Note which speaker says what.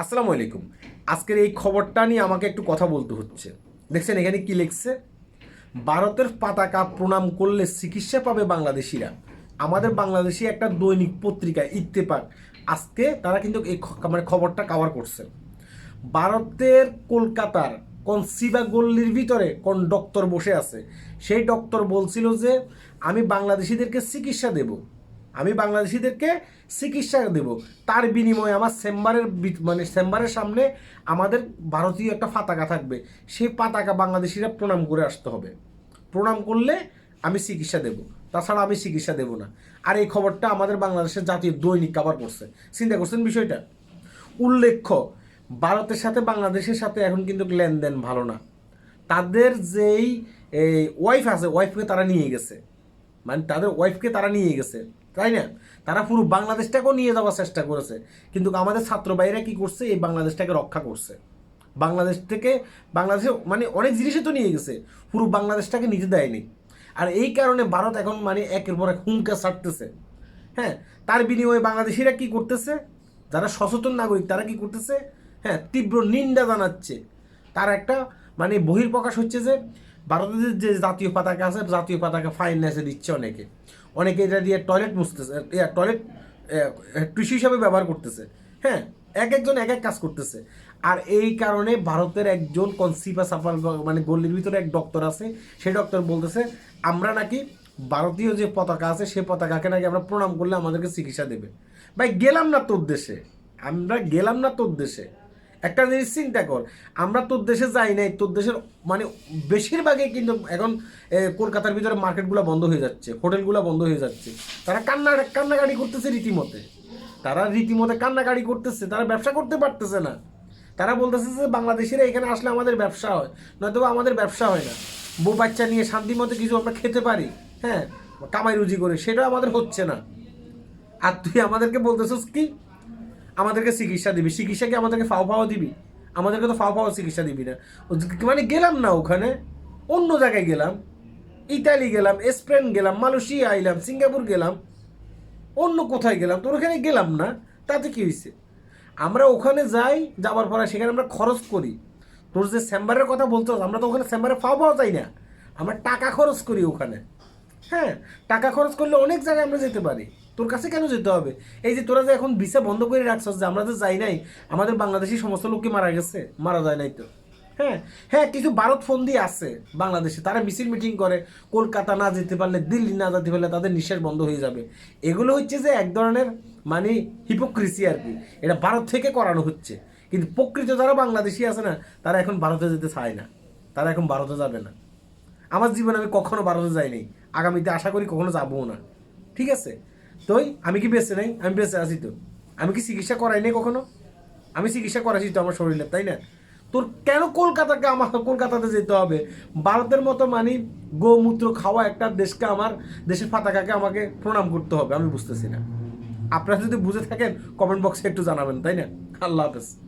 Speaker 1: আসসালামু আলাইকুম। আজকের এই খবরটা নিয়ে আমাকে একটু কথা বলতে হচ্ছে। দেখছেন এখানে কি লিখছে? ভারতের পতাকা প্রণাম করলে চিকিৎসা পাবে বাংলাদেশিরা। আমাদের বাংলাদেশি একটা দৈনিক পত্রিকা, ইত্তেফাক। আজকে তারা কিন্তু এই মানে খবরটা কভার করছে। ভারতের কলকাতার কোন সিবা গল্লির ভিতরে কোন ডক্টর বসে আছে, সেই ডক্টর বলছিল যে, আমি বাংলাদেশিদেরকে চিকিৎসা দেব। আমি বাংলাদেশিদেরকে চিকিৎসা দেব। তার বিনিময়ে আমার চেম্বারের মানে চেম্বারের সামনে আমাদের ভারতীয় একটা পতাকা থাকবে। সেই পতাকা বাংলাদেশিরা প্রণাম করে আসতে হবে। প্রণাম করলে আমি চিকিৎসা দেব। তাছাড়া আমি চিকিৎসা দেব না। আর এই খবরটা আমাদের বাংলাদেশের জাতীয় দৈনিক কাভার করছে চিন্তা করছেন বিষয়টা? উল্লেখ্য, ভারতের সাথে বাংলাদেশের সাথে এখন কিন্তু লেনদেন ভালো না। তাদের যেই ওয়াইফ আছে ওয়াইফকে তারা নিয়ে গেছে। মানে তাদের ওয়াইফকে তারা নিয়ে গেছে। তাই না? তারা পুরো বাংলাদেশটাকেও নিয়ে যাওয়ার চেষ্টা করেছে। কিন্তু আমাদের ছাত্র ভাইরা কি করছে? এই বাংলাদেশটাকে রক্ষা করছে। বাংলাদেশ থেকে বাংলাদেশে মানে অনেক জিনিসই তো নিয়ে গেছে। পুরো বাংলাদেশটাকে নিতে দেয়নি। আর এই কারণে ভারত এখন মানে একের পর এক হুমকা ছাড়তেছে। হ্যাঁ তার বিনিময়ে বাংলাদেশিরা কি করতেছে? যারা সচেতন নাগরিক, তারা কি করতেছে? হ্যাঁ তীব্র নিন্দা জানাচ্ছে। তার একটা মানে বহির্প্রকাশ হচ্ছে যে ভারতের যে জাতীয় পতাকা আছে, জাতীয় পতাকা ফাইন এসে দিচ্ছে অনেকে। অনেকে এটা দিয়ে টয়লেট মুছতেছে টয়লেট টিস্যু হিসাবে ব্যবহার করতেছে। হ্যাঁ এক একজন এক এক কাজ করতেছে। আর এই কারণে ভারতের একজন কনসিপা সাফার মানে গল্লির ভিতরে এক ডক্টর আছে, সেই ডক্টর বলতেছে, আমরা নাকি ভারতীয় যে পতাকা আছে সেই পতাকাকে নাকি আমরা প্রণাম করলে আমাদেরকে চিকিৎসা দেবে। ভাই, গেলাম না তোর দেশে। আমরা গেলাম না তোর দেশে। একটা জিনিস চিন্তা কর, আমরা তোর দেশে যাই নাই, তোর দেশের মানে বেশিরভাগই কিন্তু এখন কলকাতার ভিতরে মার্কেটগুলো বন্ধ হয়ে যাচ্ছে, হোটেলগুলো বন্ধ হয়ে যাচ্ছে। তারা কান্না, কান্নাকাটি করতেছে রীতিমতে। তারা রীতিমতে কান্নাকাটি করতেছে, তারা ব্যবসা করতে পারতেছে না। তারা বলতেছে যে বাংলাদেশিরা এখানে আসলে আমাদের ব্যবসা হয় নয়তো আমাদের ব্যবসা হয় না। বউ বাচ্চা নিয়ে শান্তি মতো কিছু আমরা খেতে পারি হ্যাঁ কামাই রুজি করে, সেটা আমাদের হচ্ছে না। আর তুই আমাদেরকে বলতেছিস কি? আমাদেরকে চিকিৎসা দিবি। চিকিৎসা কি আমাদেরকে ফাও ফাও দিবি? আমাদেরকে তো ফাও ফাও চিকিৎসা দিবি না। মানে গেলাম না ওখানে। অন্য জায়গায় গেলাম। ইতালি গেলাম, স্পেন গেলাম, মালয়েশিয়া আইলাম, সিঙ্গাপুর গেলাম। অন্য কোথায় গেলাম? তোর ওখানে গেলাম না। তাতে কি হয়েছে আমরা ওখানে যাই যাওয়ার পরে সেখানে আমরা খরচ করি। তোর যে চেম্বারের কথা বলতে আমরা তো ওখানে চেম্বারে ফাও পাওয়া যাই না। আমরা টাকা খরচ করি ওখানে। হ্যাঁ টাকা খরচ করলে অনেক জায়গায় আমরা যেতে পারি। তোর কাছে কেন যেতে হবে? এই যে তোরা যে এখন ভিসা বন্ধ করে রাখছস যে আমরা তো যাই নাই, আমাদের বাংলাদেশি সমস্ত লোককে মারা গেছে, মারা যায় নাই তো। হ্যাঁ? হ্যাঁ কিছু ভারত ফন্দি আছে বাংলাদেশে, তারা মিছিল মিটিং করে, কলকাতা না যেতে পারলে, দিল্লি না যেতে পারলে তাদের নিঃশ্বাস বন্ধ হয়ে যাবে। এগুলো হচ্ছে যে এক ধরনের মানে হিপোক্রিসি আর কি। এটা ভারত থেকে করানো হচ্ছে। কিন্তু প্রকৃত যারা বাংলাদেশি আছে না, তারা এখন ভারতে যেতে চায় না। তারা এখন ভারতে যাবে না। আমার জীবনে আমি কখনো ভারতে যাইনি। আগামীতে আশা করি কখনো যাব না। ঠিক আছে? তোই, আমি কি বেঁচে নাই? আমি বেঁচে আছি তো। আমি কি চিকিৎসা করাই নাই কখনো? আমি চিকিৎসা করাইছি তো আমার শরীরে, তাই না? তোর কেন কলকাতাকে আমার কলকাতাতে যেতে হবে? ভারতের মতো মানে গোমূত্র খাওয়া একটা দেশকে আমার দেশের পতাকাকে আমাকে প্রণাম করতে হবে, আমি বুঝতেছি না। আপনারা যদি বুঝে থাকেন কমেন্ট বক্সে একটু জানাবেন, তাই না? আল্লাহ হাফেজ।